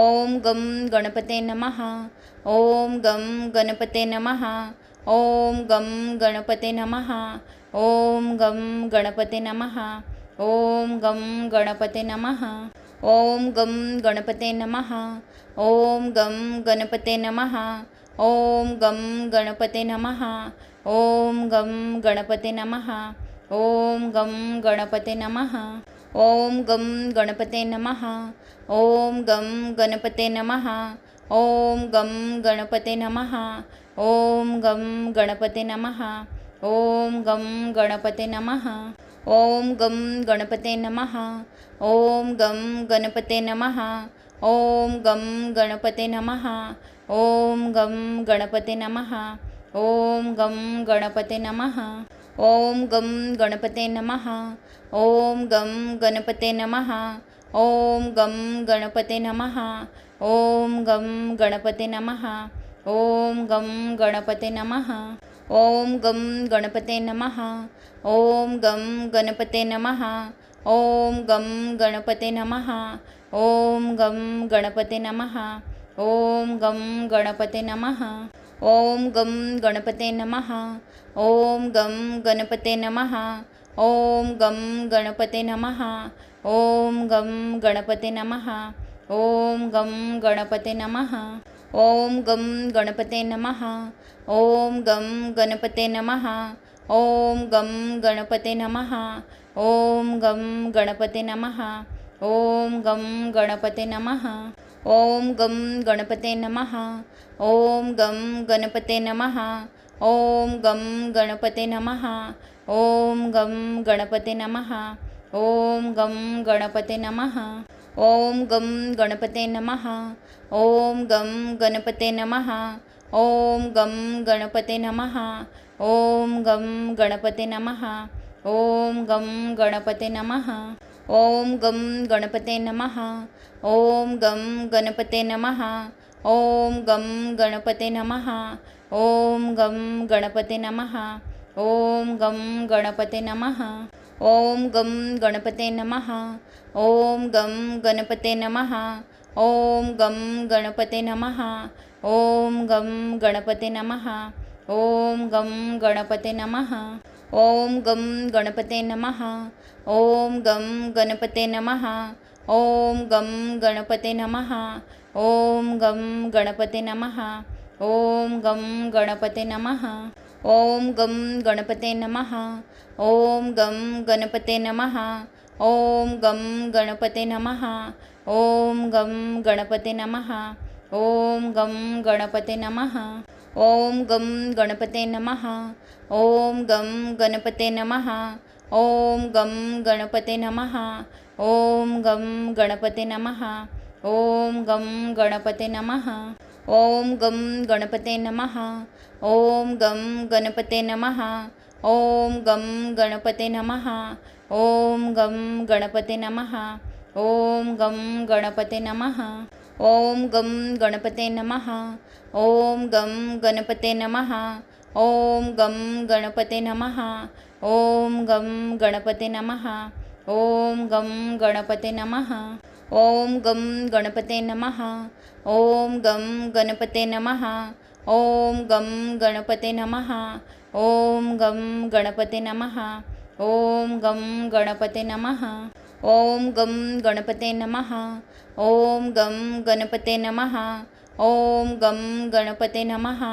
ओम गम गणपते नमः ओम गम गणपते नमः ओम गम गणपते नमः ओम गम गणपते नमः ओम गम गणपते नमः ओम गम गणपते नमः ओम गम गणपते नमः ओम गम गणपते नमः ओम गम गणपते नमः ओम गम गणपते नमः ओम गम गणपते नमः ओम गम गणपते नमः ओम गम गणपते नमः ओम गम गणपते नमः ओम गम गणपते नमः ओम गम गणपते नमः ओम गम गणपते नमः ओम गम गणपते नमः ओम गम गणपते नमः ओम गम गणपते नमः ओम गम गणपते नमः ओम गम गणपते नमः ओम गम गणपते नमः ओम गम गणपते नमः ओम गम गणपते नमः ओम गम गणपते नमः ओम गम गणपते नमः ओम गम गणपते नमः ओम गम गणपते नमः ओम गम गणपते नमः ओम गम गणपते नमः ओम गम गणपते नमः ओम गम गणपते नमः ओम गम गणपते नमः ओम गम गणपते नमः ओम गम गणपते नमः ओम गम गणपते नमः ओम गम गणपते नमः ओम गम गणपते नमः ओम गम गणपते नमः ओम गम गणपते नमः ओम गम गणपते नमः ओम गम गणपते नमः ओम गम गणपते नमः ओम गम गणपते नमः ओम गम गणपते नमः ओम गम गणपते नमः ओम गम गणपते नमः ओम गम गणपते नमः ओम गम गणपते नमः ओम गम गणपते नमः ओम गम गणपते नमः ओम गम गणपते नमः ओम गम गणपते नमः ओम गम गणपते नमः ओम गम गणपते नमः ओम गम गणपते नमः ओम गम गणपते नमः ओम गम गणपते नमः ओम गम गणपते नमः ओम गम गणपते नमः ओम गम गणपते नमः ओम गम गणपते नमः ॐ गं गणपते नमः ॐ गं गणपते नमः ॐ गं गणपते नमः ॐ गं गणपते नमः ॐ गं गणपते नमः ॐ गं गणपते नमः ॐ गं गणपते नमः ॐ गं गणपते नमः ॐ गं गणपते नमः ॐ गं गणपते नमः ॐ गं गणपते नमः ओम गम गणपते नमः ओम गम गणपते नमः ओम गम गणपते नमः ओम गम गणपते नमः ओम गम गणपते नमः ओम गम गणपते नमः ओम गम गणपते नमः ओम गम गणपते नमः ओम गम गणपते नमः ओम गम गणपते नमः ओम गम गणपते नमः ओम गम गणपते नमः ओम गम गणपते नमः ओम गम गणपते नमः ओम गम गणपते नमः ओम गम गणपते नमः ओम गम गणपते नमः ओम गम गणपते नमः ओम गम गणपते नमः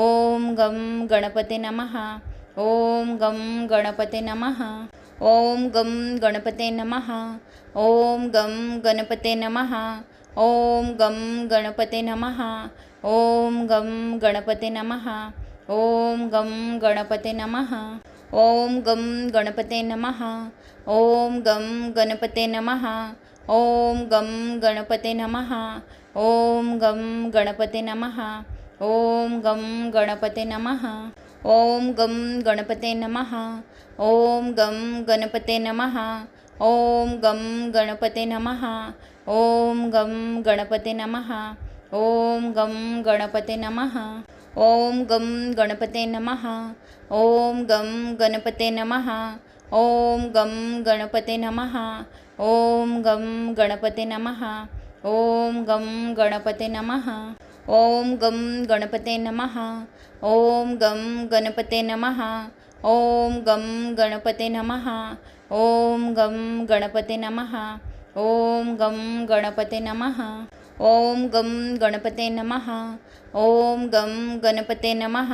ओम गम गणपते नमः ओम गम गणपते नमः ओम गम गणपते नमः ओम गम गणपते नमः ओम गम गणपते नमः ओम गम गणपते नमः ओम गम गणपते नमः ओम गम गणपते नमः ओम गम गणपते नमः ओम गम गणपते नमः ओम गम गणपते नमः ओम गम गणपते नमः ओम गम गणपते नमः ओम गम गणपते नमः ओम गम गणपते नमः ओम गम गणपते नमः ओम गम गणपते नमः ओम गम गणपते नमः ओम गम गणपते नमः ओम गम गणपते नमः ओम गम गणपते नमः ॐ गं गणपते नमः ॐ गं गणपते नमः ॐ गं गणपते नमः ॐ गं गणपते नमः ॐ गं गणपते नमः ॐ गं गणपते नमः ॐ गं गणपते नमः ॐ गं गणपते नमः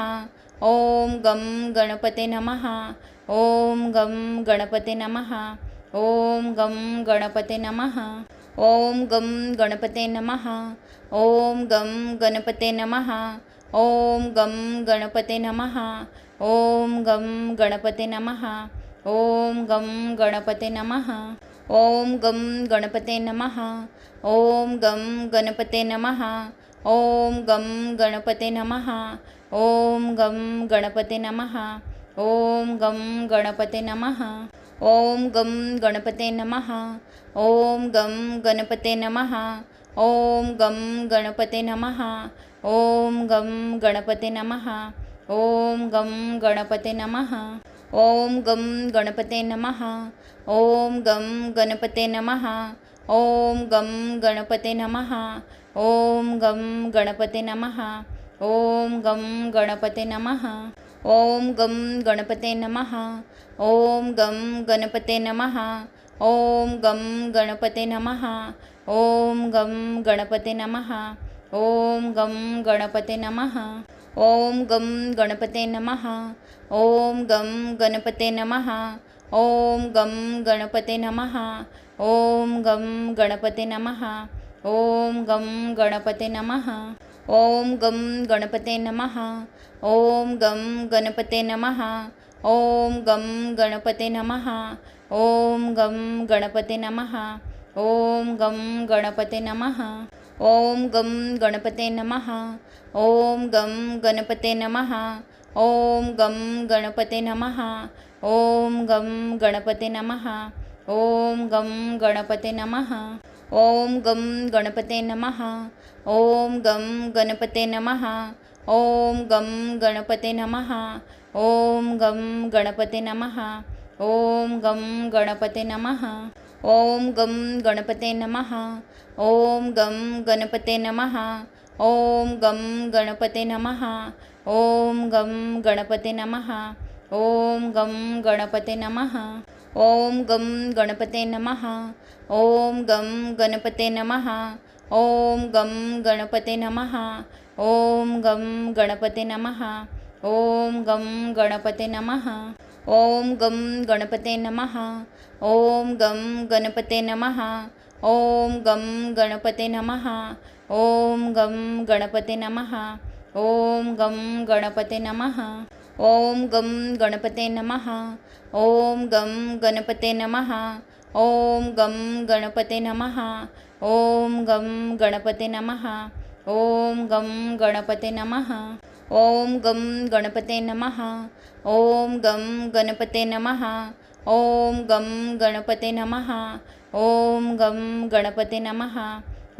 ॐ गं गणपते नमः ॐ गं गणपते नमः ॐ गं गणपते नमः ॐ गं गणपते नमः ॐ गं गणपते नमः ॐ गं गणपते नमः ॐ गं गणपते नमः ॐ गं गणपते नमः ॐ गं गणपते नमः ॐ गं गणपते नमः ॐ गं गणपते नमः ॐ गं गणपते नमः ॐ गं गणपते नमः ॐ गं गणपते नमः ॐ गं गणपते नमः ॐ गं गणपते नमः ॐ गं गणपते नमः ॐ गं गणपते नमः ॐ गं गणपते नमः ॐ गं गणपते नमः ॐ गं गणपते नमः ॐ गं गणपते नमः ॐ गं गणपते नमः ॐ गं गणपते नमः ॐ गं गणपते नमः ॐ गं गणपते नमः ॐ गं गणपते नमः ॐ गं गणपते नमः ॐ गं गणपते नमः ॐ गं गणपते नमः ॐ गं गणपते नमः ॐ गं गणपते नमः ॐ गं गणपते नमः ॐ गं गणपते नमः ॐ गं गणपते नमः ॐ गं गणपते नमः ॐ गं गणपते नमः ॐ गं गणपते नमः ॐ गं गणपते नमः ॐ गं गणपते नमः ॐ गं गणपते नमः ॐ गं गणपते नमः ॐ गं गणपते नमः ॐ गं गणपते नमः ॐ गं गणपते नमः ॐ गं गणपते नमः ॐ गं गणपते नमः ॐ गं गणपते नमः ॐ गं गणपते नमः ॐ गं गणपते नमः ॐ गं गणपते नमः ॐ गं गणपते नमः ॐ गं गणपते नमः ॐ गं गणपते नमः ॐ गं गणपते नमः ॐ गं गणपते नमः ॐ गं गणपते नमः ॐ गं गणपते नमः ॐ गं गणपते नमः ॐ गं गणपते नमः ॐ गं गणपते नमः ॐ गं गणपते नमः ॐ गं गणपते नमः ॐ गं गणपते नमः ॐ गं गणपते नमः ॐ गं गणपते नमः ॐ गं गणपते नमः ॐ गं गणपते नमः ॐ गं गणपते नमः ॐ गं गणपते नमः ॐ गं गणपते नमः ॐ गं गणपते नमः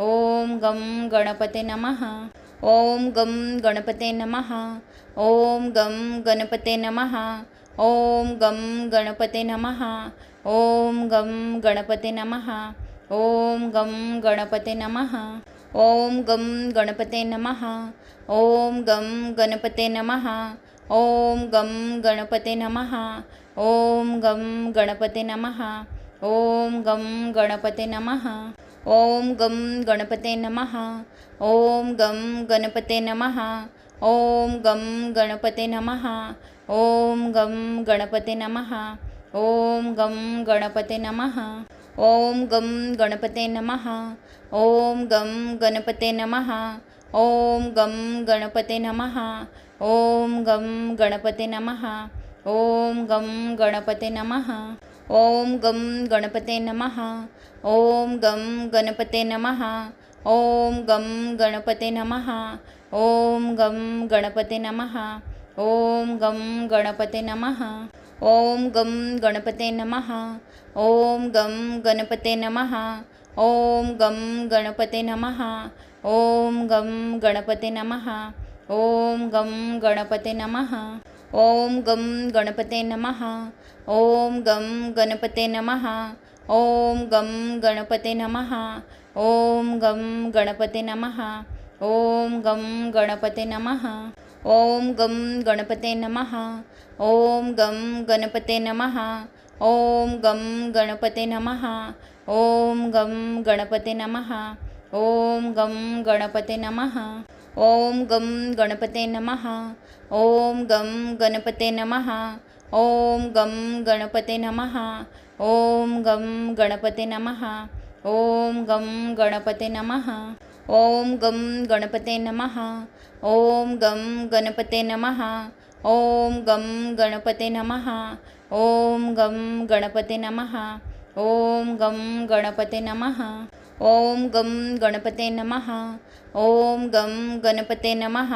ॐ गं गणपते नमः ॐ गं गणपते नमः ॐ गं गणपते नमः ॐ गं गणपते नमः ॐ गं गणपते नमः ॐ गं गणपते नमः ॐ गं गणपते नमः ॐ गं गणपते नमः ॐ गं गणपते नमः ॐ गं गणपते नमः ॐ गं गणपते नमः ॐ गं गणपते नमः ॐ गं गणपते नमः ॐ गं गणपते नमः ॐ गं गणपते नमः ॐ गं गणपते नमः ॐ गं गणपते नमः ॐ गं गणपते नमः ॐ गं गणपते नमः ॐ गं गणपते नमः ॐ गं गणपते नमः ॐ गं गणपते नमः ॐ गं गणपते नमः ॐ गं गणपते नमः ॐ गं गणपते नमः ॐ गं गणपते नमः ॐ गं गणपते नमः ॐ गं गणपते नमः ॐ गं गणपते नमः ॐ गं गणपते नमः ॐ गं गणपते नमः ॐ गं गणपते नमः ॐ गं गणपते नमः ॐ गं गणपते नमः ॐ गं गणपते नमः ॐ गं गणपते नमः ॐ गं गणपते नमः ॐ गं गणपते नमः ॐ गं गणपते नमः ॐ गं गणपते नमः ॐ गं गणपते नमः ॐ गं गणपते नमः ॐ गं गणपते नमः ॐ गं गणपते नमः ॐ गं गणपते नमः ॐ गं गणपते नमः ॐ गं गणपते नमः ॐ गं गणपते नमः ॐ गं गणपते नमः ॐ गं गणपते नमः ॐ गं गणपते नमः ॐ गं गणपते नमः ॐ गं गणपते नमः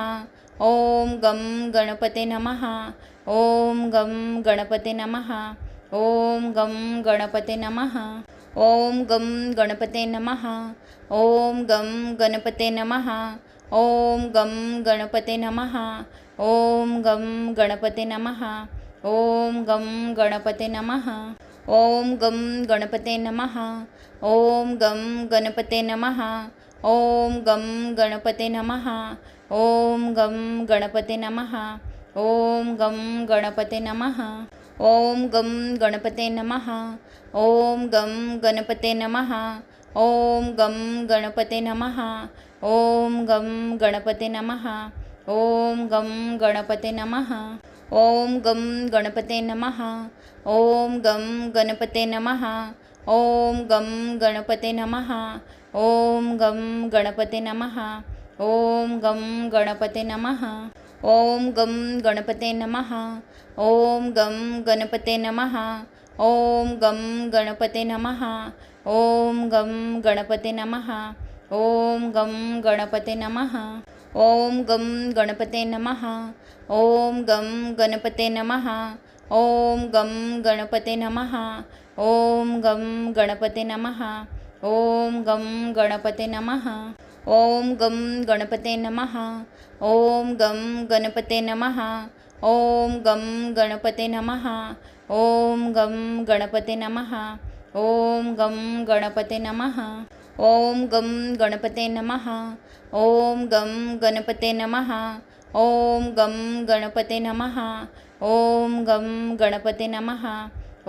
ॐ गं गणपते नमः ॐ गं गणपते नमः ॐ गं गणपते नमः ॐ गं गणपते नमः ॐ गं गणपते नमः ॐ गं गणपते नमः ॐ गं गणपते नमः ॐ गं गणपते नमः ॐ गं गणपते नमः ॐ गं गणपते नमः ॐ गं गणपते नमः ॐ गं गणपते नमः ॐ गं गणपते नमः ॐ गं गणपते नमः ॐ गं गणपते नमः ॐ गं गणपते नमः ॐ गं गणपते नमः ॐ गं गणपते नमः ॐ गं गणपते नमः ॐ गं गणपते नमः ॐ गं गणपते नमः ॐ गं गणपते नमः ॐ गं गणपते नमः ॐ गं गणपते नमः ॐ गं गणपते नमः ॐ गं गणपते नमः ॐ गं गणपते नमः ॐ गं गणपते नमः ॐ गं गणपते नमः ॐ गं गणपते नमः ॐ गं गणपते नमः ॐ गं गणपते नमः ॐ गं गणपते नमः ॐ गं गणपते नमः ॐ गं गणपते नमः ॐ गं गणपते नमः ॐ गं गणपते नमः ॐ गं गणपते नमः ॐ गं गणपते नमः ॐ गं गणपते नमः ॐ गं गणपते नमः ॐ गं गणपते नमः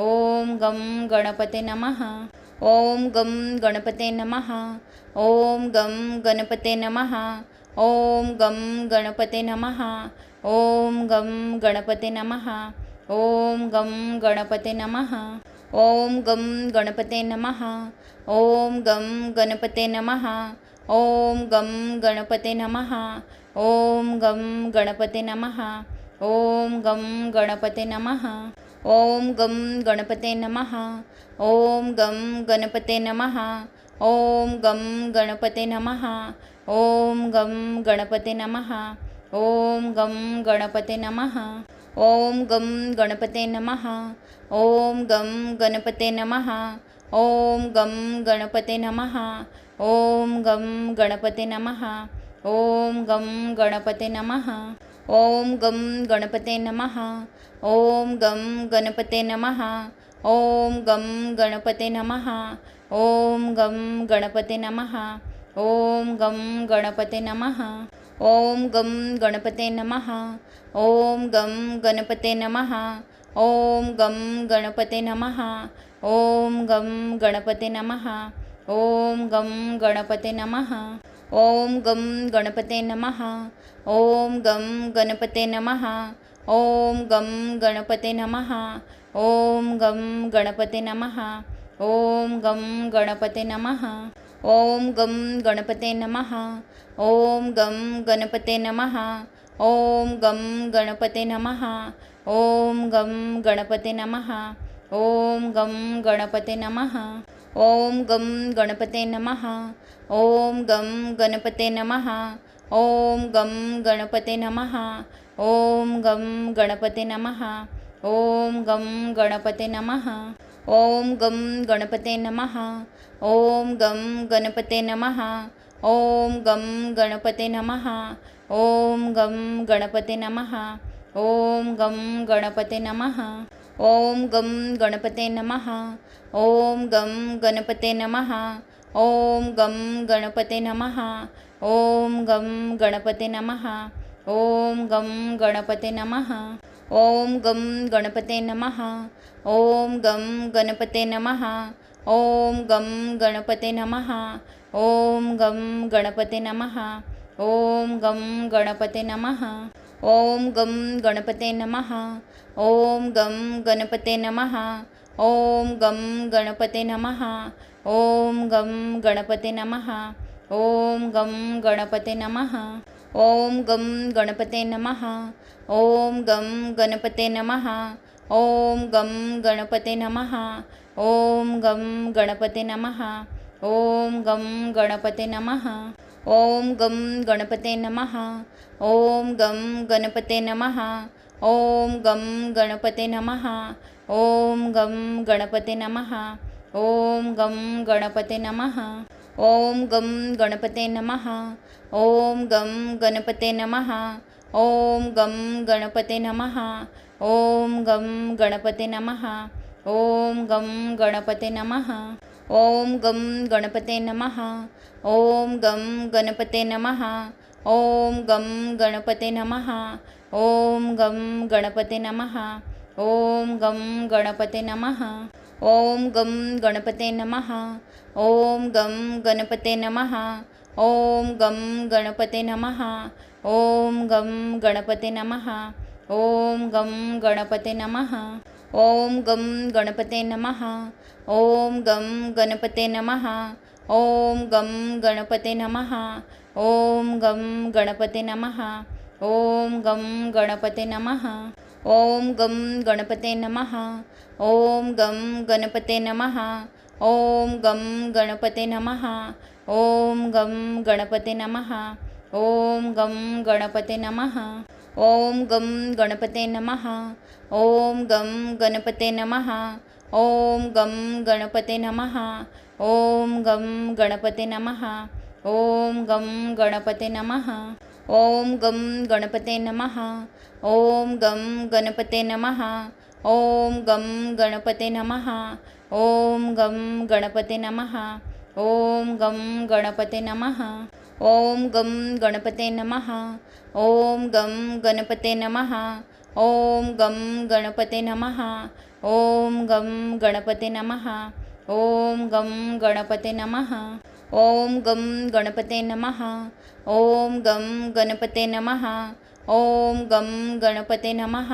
ॐ गं गणपते नमः ॐ गं गणपते नमः ॐ गं गणपते नमः ॐ गं गणपते नमः ॐ गं गणपते नमः ॐ गं गणपते नमः ॐ गं गणपते नमः ॐ गं गणपते नमः ॐ गं गणपते नमः ॐ गं गणपते नमः ॐ गं गणपते नमः ॐ गं गणपते नमः ॐ गं गणपते नमः ॐ गं गणपते नमः ॐ गं गणपते नमः ॐ गं गणपते नमः ॐ गं गणपते नमः ॐ गं गणपते नमः ॐ गं गणपते नमः ॐ गं गणपते नमः ॐ गं गणपते नमः ॐ गं गणपते नमः ॐ गं गणपते नमः ॐ गं गणपते नमः ॐ गं गणपते नमः ॐ गं गणपते नमः ॐ गं गणपते नमः ॐ गं गणपते नमः ॐ गं गणपते नमः ॐ गं गणपते नमः ॐ गं गणपते नमः ॐ गं गणपते नमः ॐ गं गणपते नमः ॐ गं गणपते नमः ॐ गं गणपते नमः ॐ गं गणपते नमः ॐ गं गणपते नमः ॐ गं गणपते नमः ॐ गं गणपते नमः ॐ गं गणपते नमः ॐ गं गणपते नमः ॐ गं गणपते नमः ॐ गं गणपते नमः ॐ गं गणपते नमः ॐ गं गणपते नमः ॐ गं गणपते नमः ॐ गं गणपते नमः ॐ गं गणपते नमः ॐ गं गणपते नमः ॐ गं गणपते नमः ॐ गं गणपते नमः ॐ गं गणपते नमः ॐ गं गणपते नमः ॐ गं गणपते नमः ॐ गं गणपते नमः ॐ गं गणपते नमः ॐ गं गणपते नमः ॐ गं गणपते नमः ॐ गं गणपते नमः ॐ गं गणपते नमः ॐ गं गणपते नमः ॐ गं गणपते नमः ॐ गं गणपते नमः ॐ गं गणपते नमः ॐ गं गणपते नमः ॐ गं गणपते नमः ॐ गं गणपते नमः ॐ गं गणपते नमः ॐ गं गणपते नमः ॐ गं गणपते नमः ॐ गं गणपते नमः ॐ गं गणपते नमः ॐ गं गणपते नमः ॐ गं गणपते नमः ॐ गं गणपते नमः ॐ गं गणपते नमः ॐ गं गणपते नमः ॐ गं गणपते नमः ॐ गं गणपते नमः ॐ गं गणपते नमः ॐ गं गणपते नमः ॐ गं गणपते नमः ॐ गं गणपते नमः ॐ गं गणपते नमः ॐ गं गणपते नमः ॐ गं गणपते नमः ॐ गं गणपते नमः ॐ गं गणपते नमः ॐ गं गणपते नमः ॐ गं गणपते नमः ॐ गं गणपते नमः ॐ गं गणपते नमः ॐ गं गणपते नमः ॐ गं गणपते नमः ॐ गं गणपते नमः ॐ गं गणपते नमः ॐ गं गणपते नमः ॐ गं गणपते नमः ॐ गं गणपते नमः ॐ गं गणपते नमः ॐ गं गणपते नमः ॐ गं गणपते नमः ॐ गं गणपते नमः ॐ गं गणपते नमः ॐ गं गणपते नमः ॐ गं गणपते नमः ॐ गं गणपते नमः ॐ गं गणपते नमः ॐ गं गणपते नमः ॐ गं गणपते नमः ॐ गं गणपते नमः ॐ गं गणपते नमः ॐ गं गणपते नमः ॐ गं गणपते नमः ॐ गं गणपते नमः ॐ गं गणपते नमः ॐ गं गणपते नमः ॐ गं गणपते नमः ॐ गं गणपते नमः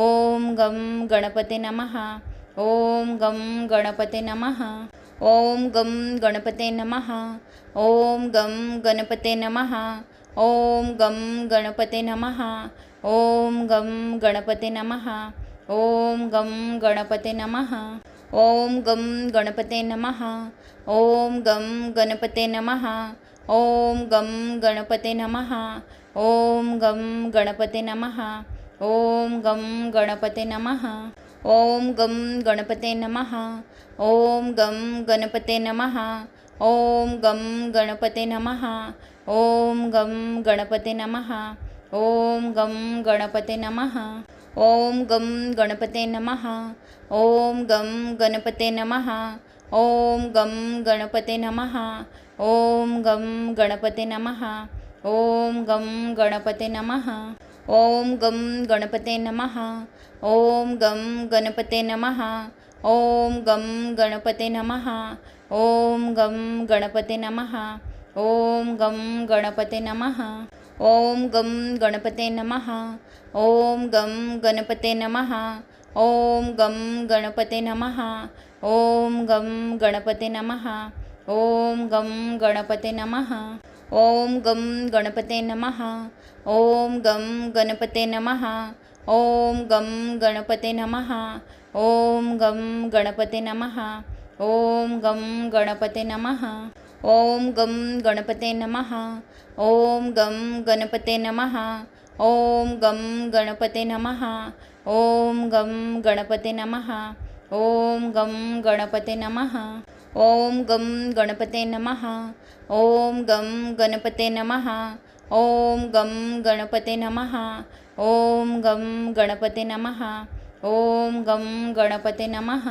ॐ गं गणपते नमः ॐ गं गणपते नमः ॐ गं गणपते नमः ॐ गं गणपते नमः ॐ गं गणपते नमः ॐ गं गणपते नमः ॐ गं गणपते नमः ॐ गं गणपते नमः ॐ गं गणपते नमः ॐ गं गणपते नमः ॐ गं गणपते नमः ॐ गं गणपते नमः ॐ गं गणपते नमः ॐ गं गणपते नमः ॐ गं गणपते नमः ॐ गं गणपते नमः ॐ गं गणपते नमः ॐ गं गणपते नमः ॐ गं गणपते नमः ॐ गं गणपते नमः ॐ गं गणपते नमः ॐ गं गणपते नमः ॐ गं गणपते नमः ॐ गं गणपते नमः ॐ गं गणपते नमः ॐ गं गणपते नमः ॐ गं गणपते नमः ॐ गं गणपते नमः ॐ गं गणपते नमः ॐ गं गणपते नमः ॐ गं गणपते नमः ॐ गं गणपते नमः ॐ गं गणपते नमः ॐ गं गणपते नमः ॐ गं गणपते नमः ॐ गं गणपते नमः ॐ गं गणपते नमः ॐ गं गणपते नमः ॐ गं गणपते नमः ॐ गं गणपते नमः ॐ गं गणपते नमः ॐ गं गणपते नमः ॐ गं गणपते नमः ॐ गं गणपते नमः ॐ गं गणपते नमः ॐ गं गणपते नमः ॐ गं गणपते नमः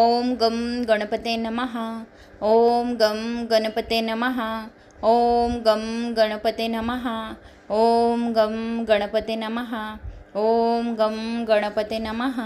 ॐ गं गणपते नमः ओम गम गणपते नमः ओम गम गणपते नमः ओम गम गणपते नमः ओम गम गणपते नमः